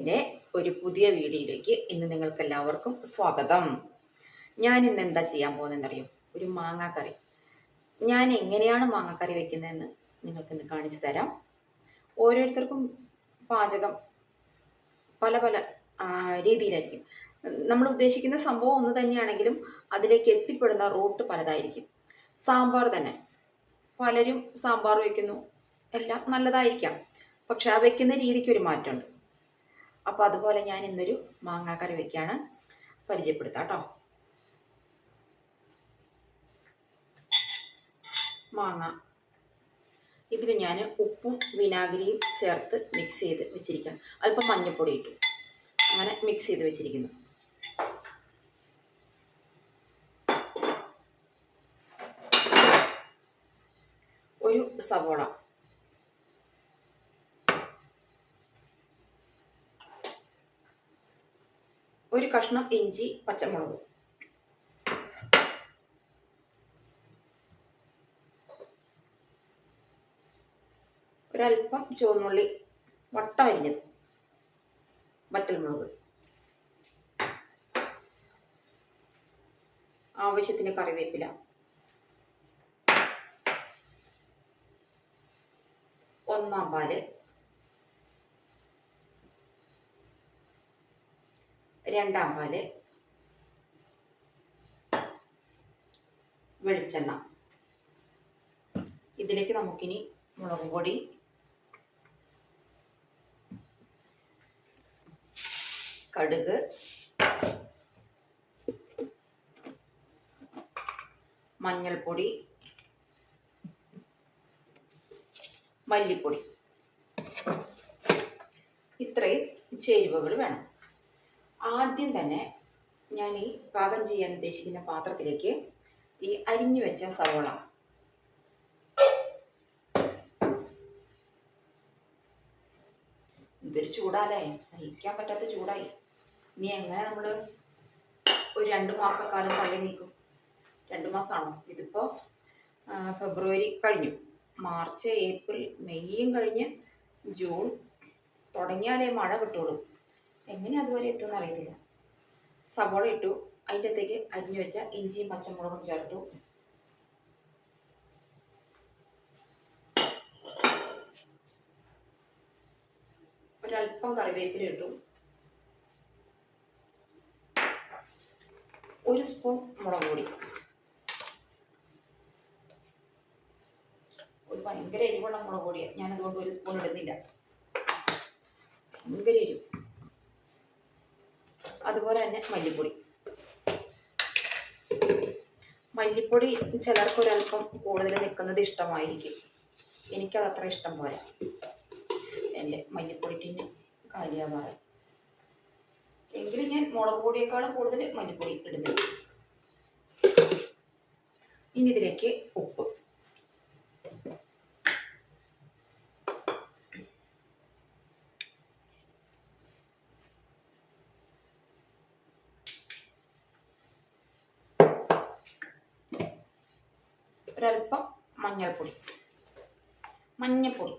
എന്റെ ഒരു പുതിയ വീഡിയോയിലേക്ക് ഇന്ന് നിങ്ങൾക്ക് എല്ലാവർക്കും സ്വാഗതം. ഞാൻ ഇന്ന് എന്താ ചെയ്യാൻ പോകുന്നതെന്നറിയോ? ഒരു മാങ്ങാക്കറി. ഞാൻ എങ്ങനെയാണ് മാങ്ങാക്കറി വെക്കുന്നതെന്ന് നിങ്ങൾക്ക് ഇന്ന് കാണിച്ചു തരാം. ഓരോരുത്തർക്കും പാചകം പല പല രീതിയിലായിരിക്കും. നമ്മൾ ഉദ്ദേശിക്കുന്ന സംഭവം ഒന്ന് തന്നെയാണെങ്കിലും അതിലേക്ക് എത്തിപ്പെടുന്ന റൂട്ട് പലതായിരിക്കും. സാമ്പാർ തന്നെ. പലരും സാമ്പാർ വയ്ക്കുന്നു എല്ലാം നല്ലതായിരിക്കാം. പക്ഷെ ആ വെക്കുന്ന രീതിക്ക് ഒരു മാറ്റമുണ്ട്. അപ്പോൾ അതുപോലെ ഞാൻ ഇന്നൊരു മാങ്ങാക്കറി വെക്കാണ്. പരിചയപ്പെടുത്താം കേട്ടോ മാങ്ങ. ഇതിൽ ഞാൻ ഉപ്പും വിനാഗിരിയും ചേർത്ത് മിക്സ് ചെയ്ത് വെച്ചിരിക്കാം അല്പം മഞ്ഞൾപ്പൊടി ഇട്ടു. അങ്ങനെ മിക്സ് ചെയ്ത് വെച്ചിരിക്കുന്നു. ഒരു സവോള. ഒരു കഷ്ണം ഇഞ്ചി പച്ചമുളക്. ഒരല്പം ചുവന്നുള്ളി വട്ട അരിഞ്ഞത് വറ്റൽമുളക്. ആവശ്യത്തിന് കറിവേപ്പില. ഒന്നാം പാൽ. രണ്ടാം പാൽ. വെളിച്ചെണ്ണ. ഇതിലേക്ക് നമുക്കിനി മുളക് പൊടി. കടുക്. മഞ്ഞൾപ്പൊടി. മല്ലിപ്പൊടി. ഇത്രയും ചേരുവകൾ വേണം. ആദ്യം തന്നെ ഞാൻ ഈ പാകം ചെയ്യാൻ ഉദ്ദേശിക്കുന്ന പാത്രത്തിലേക്ക് ഈ അരിഞ്ഞു വെച്ച സവോള. ഇതൊരു ചൂടാലേ സഹിക്കാൻ പറ്റാത്ത ചൂടായി. ഇനി എങ്ങനെ നമ്മൾ ഒരു രണ്ട് മാസക്കാലം തള്ളി നീക്കും? രണ്ട് മാസമാണോ ഇതിപ്പോൾ ഫെബ്രുവരി കഴിഞ്ഞു. മാർച്ച് ഏപ്രിൽ മെയ്യും കഴിഞ്ഞ് ജൂൺ തുടങ്ങിയാലേ മഴ കിട്ടുള്ളൂ. എങ്ങനെ അതുവരെ എത്തുമെന്ന് അറിയത്തില്ല. സവോള ഇട്ടു. അതിന്റെ അകത്തേക്ക് അരിഞ്ഞു വെച്ച ഇഞ്ചിയും പച്ചമുളകും ചേർത്തു. ഒരല്പം കറിവേപ്പില ഇട്ടു. ഒരു സ്പൂൺ മുളക് പൊടി. ഒരു ഭയങ്കര എരിവുള്ള മുളക് പൊടിയാണ് ഞാനതുകൊണ്ട് ഒരു സ്പൂൺ ഇടുന്നില്ല. ഭയങ്കര എരിവ്. അതുപോലെ തന്നെ മല്ലിപ്പൊടി. മല്ലിപ്പൊടി ചിലർക്ക് ഒരല്പം കൂടുതൽ നിൽക്കുന്നത് ഇഷ്ടമായിരിക്കും. എനിക്കത് അത്ര ഇഷ്ടം പോരാ. എന്റെ മല്ലിപ്പൊടി ടിന് എങ്കിലും ഞാൻ മുളക് പൊടിയേക്കാളും കൂടുതൽ മല്ലിപ്പൊടി ഇടുന്നു ഇനി ഇതിലേക്ക് ഉപ്പ് ഒരല്പം മഞ്ഞൾപ്പൊടി. മഞ്ഞൾപ്പൊടി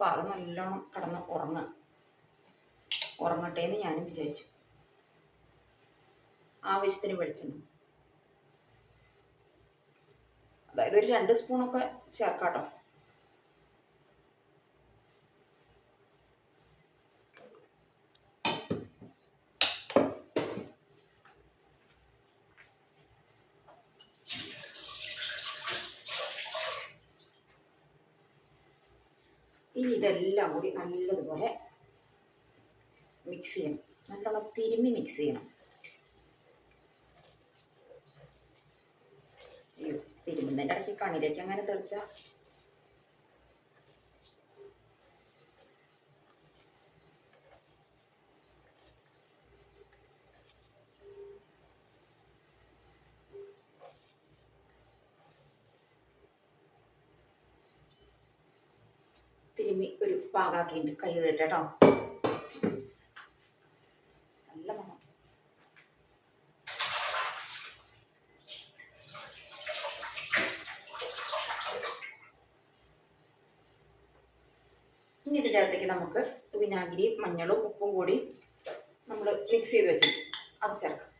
പാറ നല്ലോണം കടന്ന് ഉറങ്ങ. ഉറങ്ങട്ടെ എന്ന് ഞാനും വിചാരിച്ചു. ആവശ്യത്തിന് വെളിച്ചെണ്ണ. അതായത് ഒരു രണ്ട് സ്പൂണൊക്കെ ചേർക്കാട്ടോ. ഇതെല്ലാം കൂടി നല്ലതുപോലെ മിക്സ് ചെയ്യണം. നല്ലോണം തിരുമ്മി മിക്സ് ചെയ്യണം. തിരുമുന്നതിന്റെ ഇടയ്ക്ക് കണ്ണിലേക്ക് അങ്ങനെ തെറിച്ച തിരുമ്മി ഒരു പാകാക്കിയിട്ട് കൈ കേട്ടോ നല്ല മണം. ഇനി ഇതിനകത്തേക്ക് നമുക്ക് വിനാഗിരിയും മഞ്ഞളും ഉപ്പും കൂടി നമ്മൾ മിക്സ് ചെയ്ത് വെച്ചിട്ട് അത് ചേർക്കാം.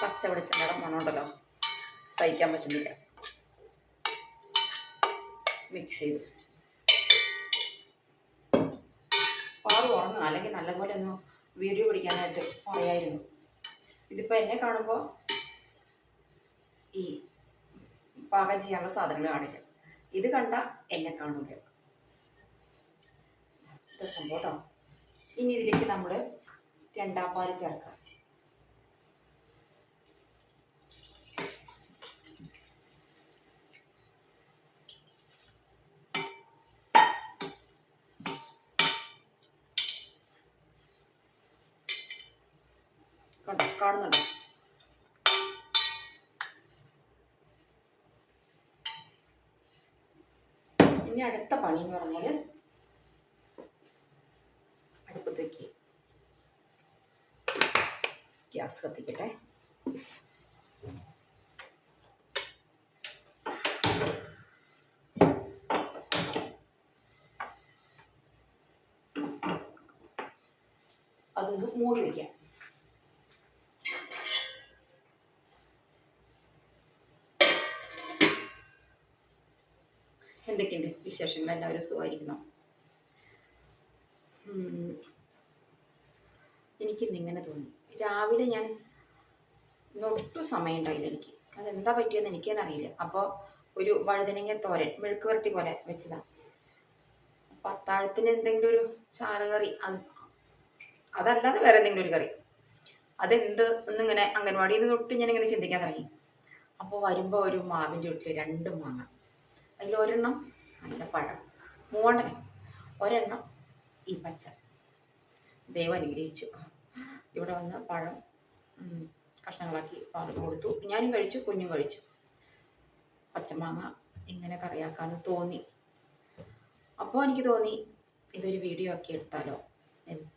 പച്ച വെളിച്ചെണ്ണയുടെ മണമുണ്ടല്ലോ. സഹിക്കാൻ പറ്റുന്നില്ല. മിക്സ് ചെയ്തു. പാറ് ഉറങ്ങുക അല്ലെങ്കിൽ നല്ലപോലെ ഒന്ന് വീഡിയോ പിടിക്കാനായിട്ട് പറയായിരുന്നു. ഇതിപ്പോൾ എന്നെ കാണുമ്പോൾ ഈ പാകം ചെയ്യാനുള്ള സാധനങ്ങൾ കാണിക്കും. ഇത് കണ്ട എന്നെ കാണില്ല സംഭവം ഇനി ഇതിലേക്ക് നമ്മൾ രണ്ടാം പാൽ ചേർക്കാം കണ്ടോ കാണുന്നുണ്ടോ. ഇനി അടുത്ത പണി എന്ന് പറഞ്ഞാൽ അടുപ്പത്ത് വയ്ക്കുക ഗ്യാസ് കത്തിക്കട്ടെ. അതൊന്ന് മൂടി വയ്ക്കാം എന്തൊക്കെയുണ്ട് വിശേഷങ്ങൾ? എല്ലാവരും സുഖമായിരിക്കുന്നു? എനിക്ക് എനിക്കിന്ന് ഇങ്ങനെ തോന്നി. രാവിലെ ഞാൻ ഒട്ടും സമയം ഉണ്ടായില്ല എനിക്ക്. അതെന്താ പറ്റിയെന്ന് എനിക്ക് അറിയില്ല അപ്പോൾ ഒരു വഴുതനങ്ങ തോരൻ മെഴുക്ക് വരട്ടി പോലെ വെച്ചതാണ് അപ്പം അത്താഴത്തിന് എന്തെങ്കിലും ഒരു ചാറ് കറി അത് അതല്ലാതെ വേറെ എന്തെങ്കിലും ഒരു കറി. അതെന്ത് എന്നിങ്ങനെ അംഗൻവാടിയിൽ നിന്ന് തൊട്ട് ഞാനിങ്ങനെ ചിന്തിക്കാൻ തുടങ്ങി. അപ്പോൾ വരുമ്പോൾ ഒരു മാവിന്റെ വീട്ടിൽ രണ്ട് മാങ്ങ. ഒരെണ്ണം നല്ല പഴം മൂന്നെണ്ണം ഒരെണ്ണം ഈ പച്ച. ദൈവം അനുഗ്രഹിച്ചു. ഇവിടെ വന്ന് പഴം കഷ്ണങ്ങളാക്കി പാൽ കൊടുത്തു. ഞാനും കഴിച്ചു കുഞ്ഞും കഴിച്ചു. പച്ചമാങ്ങ ഇങ്ങനെ കറിയാക്കാന്ന് തോന്നി. അപ്പോൾ എനിക്ക് തോന്നി ഇതൊരു വീഡിയോ ആക്കി എടുത്താലോ എന്ന്.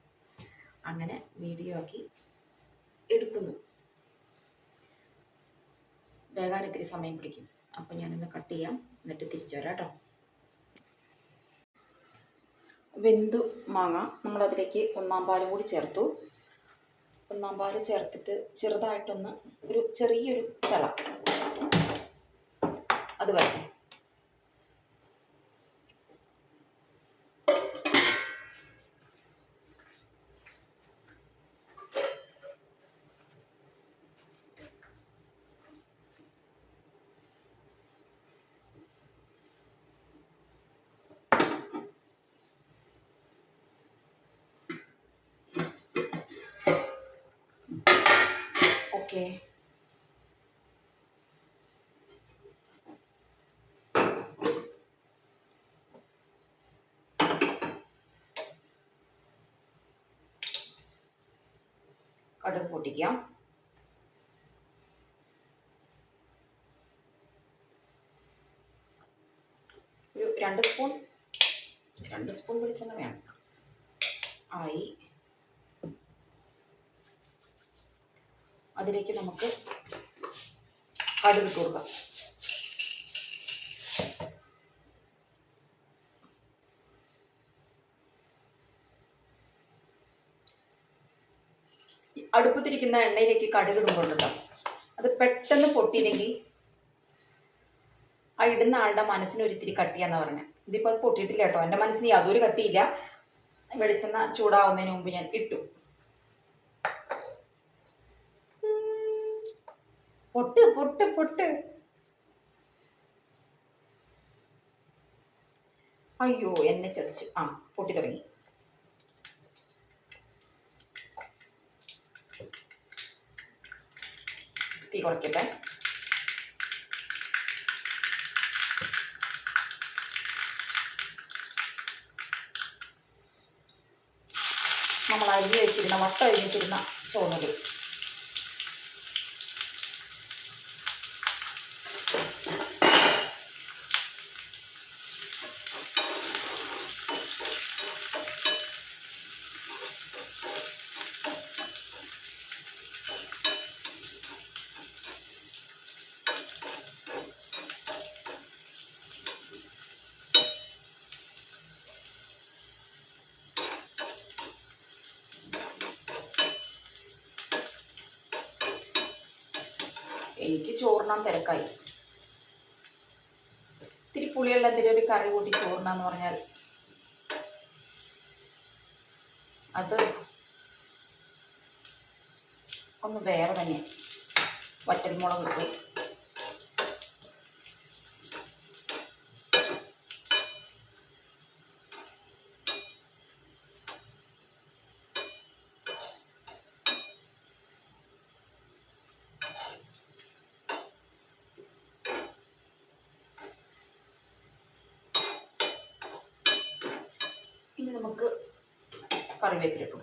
അങ്ങനെ വീഡിയോ ആക്കി എടുക്കുന്നു. വേഗാൻ ഇത്തിരി സമയം പിടിക്കും. അപ്പോൾ ഞാനൊന്ന് കട്ട് ചെയ്യാം. എന്നിട്ട് തിരിച്ചു വരാം കേട്ടോ. വെന്തു മാങ്ങ നമ്മളതിലേക്ക് ഒന്നാം പാലും കൂടി ചേർത്തു. ഒന്നാം പാൽ ചേർത്തിട്ട് ചെറുതായിട്ടൊന്ന് ഒരു ചെറിയൊരു തിള. അത് വരട്ടെ. ഓക്കെ കടുക് പൊട്ടിക്കാം. ഒരു രണ്ട് സ്പൂൺ രണ്ട് സ്പൂൺ വെളിച്ചെണ്ണ വേണം. ആയി. അതിലേക്ക് നമുക്ക് കടുക് ഇട്ട് കൊടുക്കാം അടുപ്പത്തിരിക്കുന്ന എണ്ണയിലേക്ക് കടുക് ഇടുമ്പോണ്ടല്ലോ അത് പെട്ടെന്ന് പൊട്ടിയില്ലെങ്കിൽ ആ ഇടുന്ന ആളുടെ മനസ്സിന് ഒരിത്തിരി കട്ടിയാന്ന് പറഞ്ഞത് ഇതിപ്പോൾ അത് പൊട്ടിയിട്ടില്ല കേട്ടോ. എന്റെ മനസ്സിന് യാതൊരു കട്ടിയില്ല. വെളിച്ചെണ്ണ ചൂടാവുന്നതിന് മുമ്പ് ഞാൻ ഇട്ടു. പൊട്ട് പൊട്ട് പൊട്ട്. അയ്യോ എന്നെ ചതിച്ചു. ആ പൊട്ടി തുടങ്ങി. തീ കുറയ്ക്കട്ടെ. നമ്മൾ അരി വെച്ചിരുന്ന വട്ട അരിഞ്ഞിട്ടിരുന്ന ചോന്നൽ എനിക്ക് ചോറിനാൻ തിരക്കായി. ഇത്തിരി പുളിയുള്ള എന്തെങ്കിലും ഒരു കറി കൂട്ടി ചോറിനാന്ന് പറഞ്ഞാൽ അത് ഒന്ന് വേറെ തന്നെ വറ്റൽമുളക് ഇട്ടു ഇനി നമുക്ക് കറിവേപ്പില ഇട്ടു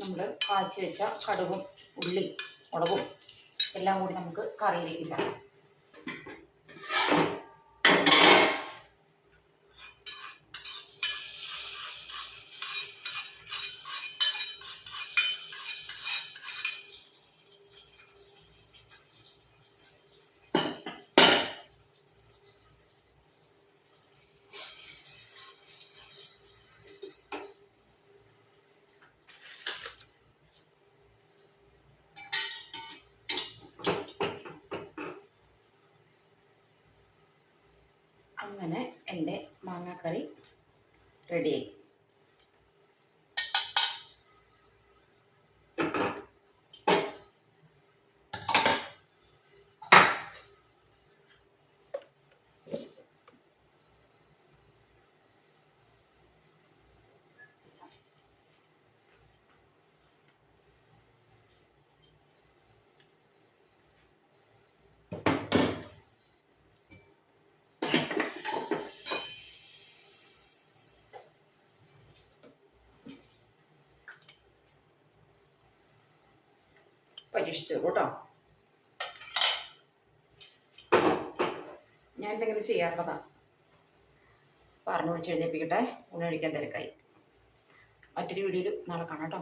നമ്മൾ കാച്ചി വെച്ച കടുകും ഉള്ളി മുളകും എല്ലാം കൂടി നമുക്ക് കറിയിലേക്ക് ചേർക്കാം. അങ്ങനെ എന്റെ മാങ്ങാക്കറി റെഡിയായി പരീക്ഷിച്ചു കേട്ടോ. ഞാൻ എന്തെങ്കിലും ചെയ്യാറുള്ളതാണ് പറഞ്ഞു വിളിച്ച് എഴുന്നേപ്പിക്കട്ടെ ഊണ് കഴിക്കാൻ തിരക്കായി. മറ്റൊരു വീഡിയോയിൽ നാളെ കാണാം കേട്ടോ.